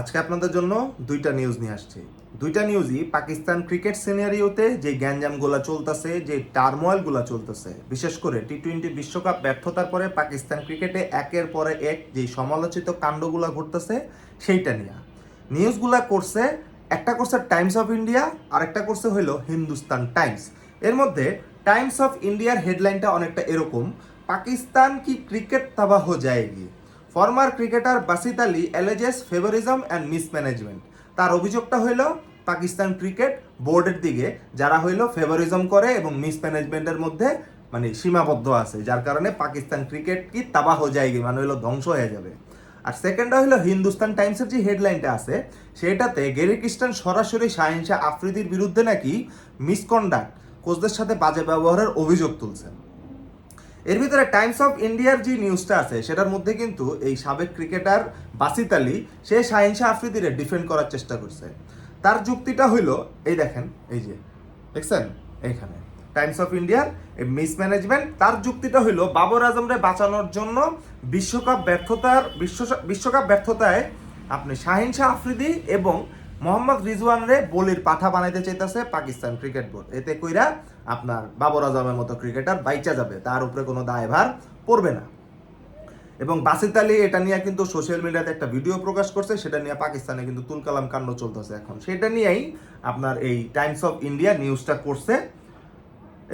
আজকে আপনাদের জন্য দুইটা নিউজ নিয়ে আসছি। দুইটা নিউজই পাকিস্তান ক্রিকেট সিনারিওতে যে গ্যাঞ্জামগুলো চলতেছে, যে টার্মোয়েলগুলো চলতেছে, বিশেষ করে টি টোয়েন্টি বিশ্বকাপ ব্যর্থতার পরে পাকিস্তান ক্রিকেটে একের পরে এক যে সমালোচিত কাণ্ডগুলা ঘটতেছে, সেইটা নিয়ে। নিউজগুলা করছে, একটা করছে টাইমস অফ ইন্ডিয়া আর একটা করছে হইল হিন্দুস্তান টাইমস এর মধ্যে টাইমস অফ ইন্ডিয়ার হেডলাইনটা অনেকটা এরকম, পাকিস্তান কি ক্রিকেট তাবাহ হো জায়েগি? Former cricketer Basit Ali alleges favouritism and mismanagement. তার অভিযোগটা হইল, পাকিস্তান ক্রিকেট বোর্ডের দিকে যারা হইল ফেভারিজম করে এবং মিসম্যানেজমেন্টের মধ্যে মানে সীমাবদ্ধ আছে, যার কারণে পাকিস্তান ক্রিকেট কি তাবাহ জায়েগি মানে হইল ধ্বংস হয়ে যাবে। আর সেকেন্ডটা হলো হিন্দুস্তান টাইমসের যে হেডলাইনটা আছে, সেটাতে গেরি খ্রিস্টান সরাসরি শাহিনশাহ আফ্রিদির বিরুদ্ধে নাকি মিসকন্ডাক্ট কোচদের সাথে বাজে ব্যবহারের অভিযোগ তুলছেন। এর ভিতরে টাইমস অফ ইন্ডিয়ার যে নিউজটা আছে, সেটার মধ্যে কিন্তু এই সাবেক ক্রিকেটার বাসিত আলী, সে শাহিনশাহ আফ্রিদিরে ডিফেন্ড করার চেষ্টা করছে। তার যুক্তিটা হইল, এই দেখেন, এই যে, দেখছেন? এইখানে। টাইমস অফ ইন্ডিয়ার মিসম্যানেজমেন্ট তার যুক্তিটা হইল, বাবর আজমরে বাঁচানোর জন্য বিশ্বকাপ ব্যর্থতার, বিশ্ব, বিশ্বকাপ ব্যর্থতায় আপনি শাহিন শাহ আফ্রিদি এবং মোহাম্মদ রিজওয়ানরে বলির পাঠা বানাইতে চাইতেছে পাকিস্তান ক্রিকেট বোর্ড। এতে কইরা আপনার বাবর আজমের মতো ক্রিকেটার বাইচা যাবে, তার উপরে কোনো দায়ভার পড়বে না। এবং বাসিত আলী, এটা নিয়ে কিন্তু সোশ্যাল মিডিয়াতে একটা ভিডিও প্রকাশ করছে, সেটা নিয়ে পাকিস্তানে কিন্তু তুলকালাম কাণ্ড চলতেছে এখন। সেটা নিয়েই আপনার এই টাইমস অফ ইন্ডিয়া নিউজটা করছে।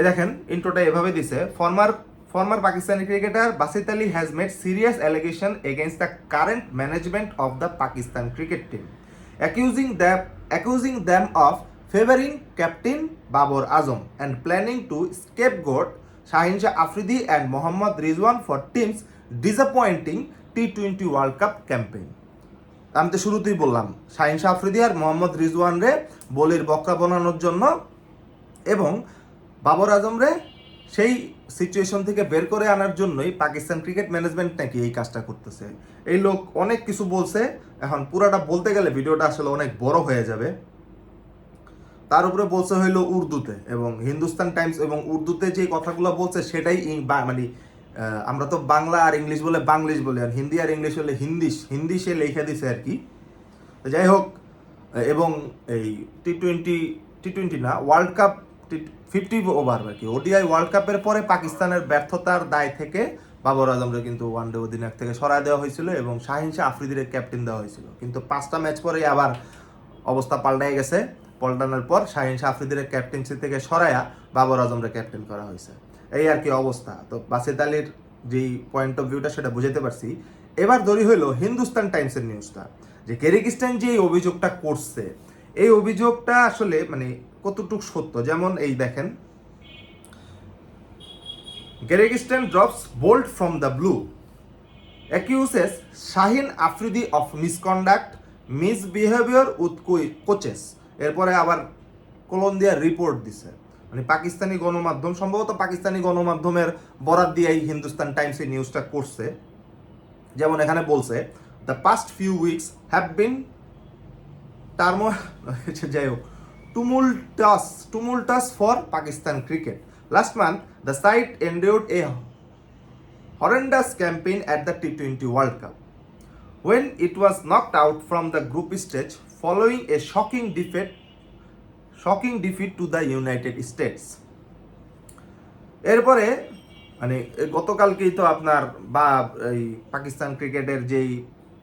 এ দেখেন ইন্ট্রোটা এভাবে দিছে former former Pakistani cricketer Basit Ali has made serious allegation against the current management of the Pakistan cricket team accusing the accusing them of captain, Babar Azam and planning to scapegoat Shaheen Shah Afridi and Mohammad Rizwan for teams disappointing T World Cup campaign আমি তো শুরুতেই বললাম, শাহিন শাহ আফ্রিদি আর মোহাম্মদ রিজওয়ান রে বলির বকরা বানানোর জন্য এবং বাবর আজম রে সেই সিচুয়েশন থেকে বের করে আনার জন্যই পাকিস্তান ক্রিকেট ম্যানেজমেন্ট নাকি এই কাজটা করতেছে। এই লোক অনেক কিছু বলছে, এখন পুরাটা বলতে গেলে ভিডিওটা আসলে অনেক বড় হয়ে যাবে। তার উপরে বলছে হইল উর্দুতে এবং হিন্দুস্তান টাইমস এবং উর্দুতে যে কথাগুলো বলছে সেটাই মানে আমরা তো বাংলা আর ইংলিশ বলে বাংলিশ বলি আর হিন্দি আর ইংলিশ হলে হিন্দিশ হিন্দি সে লেখা দিছে আর কি। যাই হোক, এবং এই টি টোয়েন্টি টি টোয়েন্টি না ওয়ার্ল্ড কাপ ফিফটি ওভার আর কি। ওডিআই ওয়ার্ল্ড কাপের পরে পাকিস্তানের ব্যর্থতার দায় থেকে বাবর আজমরে কিন্তু ওয়ানডে অধিনায়ক থেকে সরায় দেওয়া হয়েছিল এবং শাহিন শাহ আফ্রিদির ক্যাপ্টেন দেওয়া হয়েছিল। কিন্তু পাঁচটা ম্যাচ পরেই আবার অবস্থা পাল্টাই গেছে। পাল্টানোর পর শাহিন শাহ আফ্রিদির ক্যাপ্টেন্সি থেকে সরায়া বাবর আজমরে ক্যাপ্টেন করা হয়েছে। এই আর কি অবস্থা। তো বাসিত আলীর যেই পয়েন্ট অফ ভিউটা সেটা বুঝাতে পারছি। এবার ধরি হইল হিন্দুস্তান টাইমসের নিউজটা যে কেরিকিস্তান যে এই অভিযোগটা করছে, এই অভিযোগটা আসলে মানে কতটুকু সত্য? যেমন এই দেখেন Geregistan drops bolt from the blue Accuses Shahin Afridi of misconduct with co- coaches. এরপরে আবার কলম্বিয়ার রিপোর্ট দিছে। মানে পাকিস্তানি গণমাধ্যম, সম্ভবত পাকিস্তানি গণমাধ্যমের বরাত দিয়ে এই হিন্দুস্তান টাইমস এই নিউজটা করছে। যেমন এখানে বলছে the past few weeks have been term যাই হোক। Tumultuous tumultuous for Pakistan cricket last month the side endured a horrendous campaign at the T twenty world cup when it was knocked out from the group stage following a shocking defeat shocking defeat to the United States. এরপরে মানে গতকালকেই তো আপনার বা, এই পাকিস্তান ক্রিকেটের যেই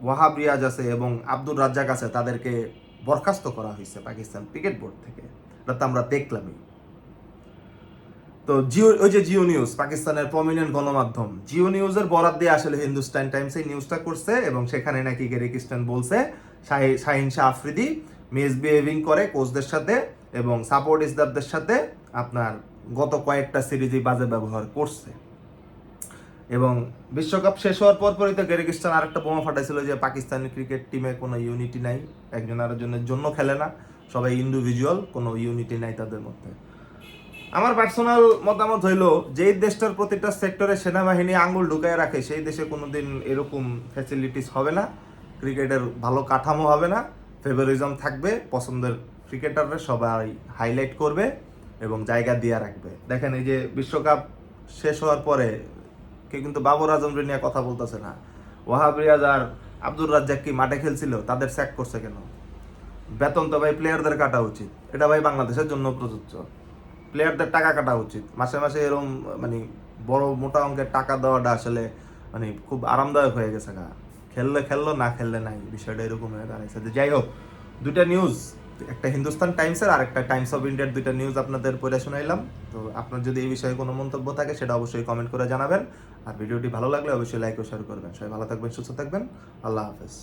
ওয়াহাব রিয়াজ আছে এবং আব্দুর রাজ্জাক আছে, তাদেরকে বরখাস্ত করা হয়েছে পাকিস্তান ক্রিকেট বোর্ড থেকে। এটা আমরা দেখলামই। তো জিও, ওই যে জিও নিউজ, পাকিস্তানের প্রমিনেন্ট গণমাধ্যম। জিও নিউজের বরাদ দিয়ে আসলে হিন্দুস্তান টাইমস এই নিউজটা করছে এবং সেখানে নাকি গেরি বলছে শাহিন শাহ আফ্রিদি মিসবিহেভিং করে কোচদের সাথে এবং সাপোর্ট ইসদাবদের সাথে আপনার গত কয়েকটা সিরিজই বাজে ব্যবহার করছে। এবং বিশ্বকাপ শেষ হওয়ার পর পরই তো গেরিকিস্তান আরেকটা বোমা ফাটাইছিল যে পাকিস্তানি ক্রিকেট টিমে কোনো ইউনিটি নাই, একজন আরেকজনের জন্য খেলে না, সবাই ইন্ডিভিজুয়াল কোনো ইউনিটি নাই তাদের মধ্যে। আমার পার্সোনাল মতামত হইল, যেই দেশটার প্রতিটা সেক্টরে সেনাবাহিনী আঙ্গুল ঢুকায় রাখে, সেই দেশে কোনোদিন এরকম ফ্যাসিলিটিস হবে না। ক্রিকেটের ভালো কাঠামো হবে না ফেভারিজম থাকবে, পছন্দের ক্রিকেটাররা সবাই হাইলাইট করবে এবং জায়গা দিয়ে রাখবে। দেখেন এই যে বিশ্বকাপ শেষ হওয়ার পরে কেউ কিন্তু বাবর আজম নিয়ে কথা বলতেছে না। ওয়াহাব রিয়াজ আর আব্দুর রাজ্জাক কি মাঠে খেলছিল? তাদের স্যাক করছে কেন? বেতন তো ভাই প্লেয়ারদের কাটা উচিত। এটা ভাই বাংলাদেশের জন্য প্রযোজ্য। প্লেয়ারদের টাকা কাটা উচিত। মাসে মাসে এরকম মানে বড় মোটা অঙ্কের টাকা দেওয়াটা আসলে মানে খুব আরামদায়ক হয়ে গেছে গা। খেললে খেললো, না খেললে নাই। বিষয়টা এরকম হয়ে দাঁড়িয়েছে যাই হোক দুটা নিউজ একটা হিন্দুস্তান টাইমসের আর একটা টাইমস অফ ইন্ডিয়ার দুইটা নিউজ আপনাদের পড়ে শোনাইলাম। তো আপনার যদি এই বিষয়ে কোনো মন্তব্য থাকে, সেটা অবশ্যই কমেন্ট করে জানাবেন। আর ভিডিওটি ভালো লাগলে অবশ্যই লাইক ও শেয়ার করবেন। সবাই ভালো থাকবেন, সুস্থ থাকবেন। আল্লাহ হাফেজ।